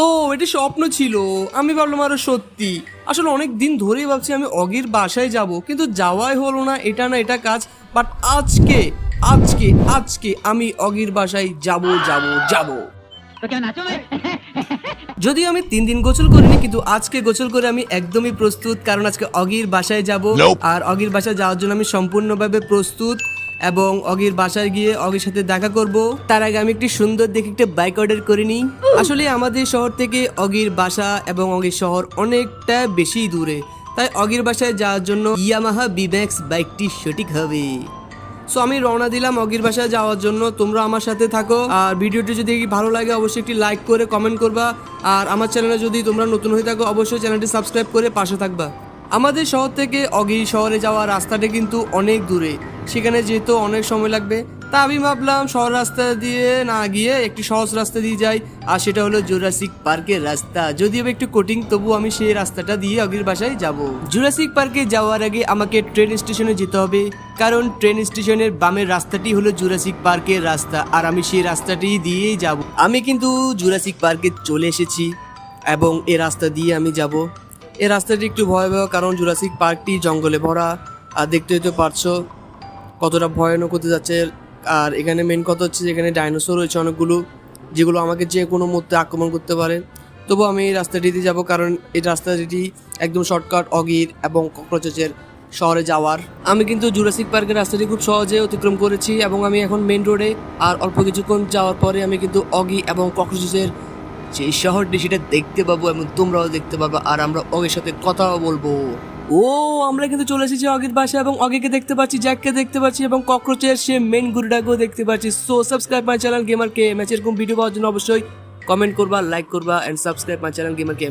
ও এটা স্বপ্ন ছিল। আমি ভাবলাম আরও সত্যি। আসলে অনেক দিন ধরেই ভাবছি আমি অগির বাসায় যাব কিন্তু যাওয়াই হলো না এটা না এটা কাজ। বাট আজকে আজকে আজকে আমি অগির বাসায় যাব যাব যাব। যদিও আমি তিন দিন গোসল করিনি কিন্তু আজকে গোসল করে আমি একদমই প্রস্তুত কারণ আজকে অগির বাসায় যাব। আর অগির বাসায় যাওয়ার জন্য আমি সম্পূর্ণভাবে প্রস্তুত। এবং অগির বাসায় গিয়ে অগির সাথে দেখা করব। তার আগে আমি একটি সুন্দর দেখে একটা বাইক অর্ডার করে নিই। আসলে আমাদের শহর থেকে অগির বাসা এবং অগির শহর অনেকটা বেশি দূরে। তাই অগির বাসায় যাওয়ার জন্য ইয়ামাহা বিম্যাক্স বাইকটি সঠিক হবে। সো আমি রওনা দিলাম অগির বাসায় যাওয়ার জন্য। তোমরা আমার সাথে থাকো। আর ভিডিওটি যদি ভালো লাগে, অবশ্যই একটি লাইক করে কমেন্ট করবা। আর আমার চ্যানেলে যদি তোমরা নতুন হয়ে থাকো, অবশ্যই চ্যানেলটি সাবস্ক্রাইব করে পাশে থাকবা। আমাদের শহর থেকে অগির শহরে যাওয়ার রাস্তাটা কিন্তু অনেক দূরে। সেখানে যেহেতু অনেক সময় লাগবে। তা আমি ভাবলাম শহর রাস্তা দিয়ে না গিয়ে একটি সহজ রাস্তা দিয়ে যাই, আর সেটা হলো জুরাসিক পার্কের রাস্তা। যদিও একটু কঠিন, তবু আমি সেই রাস্তাটা দিয়ে অগির বাসায় যাব। জুরাসিক পার্কে যাওয়ার আগে আমাকে ট্রেন স্টেশনে যেতে হবে, কারণ ট্রেন স্টেশনের বামের রাস্তাটি হলো জুরাসিক পার্কের রাস্তা, আর আমি সেই রাস্তাটি দিয়েই যাব। আমি কিন্তু জুরাসিক পার্কে চলে এসেছি, এবং এ রাস্তা দিয়ে আমি যাব। এই রাস্তাটি একটু ভয়াবহ, কারণ জুরাসিক পার্কটি জঙ্গলে ভরা। আর দেখতে তো পারছ কতটা ভয়ানক হতে যাচ্ছে। আর এখানে মেন কথা হচ্ছে যে এখানে ডাইনোসর রয়েছে অনেকগুলো, যেগুলো আমাকে যে কোনো মুহূর্তে আক্রমণ করতে পারে। তবু আমি এই রাস্তাটিতে যাব, কারণ এই রাস্তাটি একদম শর্টকাট অগির এবং কক্রোচের শহরে যাওয়ার। আমি কিন্তু জুরাসিক পার্কের রাস্তাটি খুব সহজে অতিক্রম করেছি এবং আমি এখন মেন রোডে আর অল্প কিছুক্ষণ যাওয়ার পরে আমি কিন্তু অগি এবং কক্রোচের যে শহরটি সেটা দেখতে পাবো এবং তোমরাও দেখতে পাবো আর আমরা অগের সাথে কথাও বলব। ও, আমরা কিন্তু চলে এসেছি অগের বাসা এবং অগেকে দেখতে পাচ্ছি, জ্যাককে দেখতে পাচ্ছি এবং ককরোচের সে মেন গুরুডাকেও দেখতে পাচ্ছি। So subscribe my channel gamer K ম্যাচের এরকম ভিডিও পাওয়ার জন্য অবশ্যই কমেন্ট করবা লাইক করবা and subscribe my channel gamer K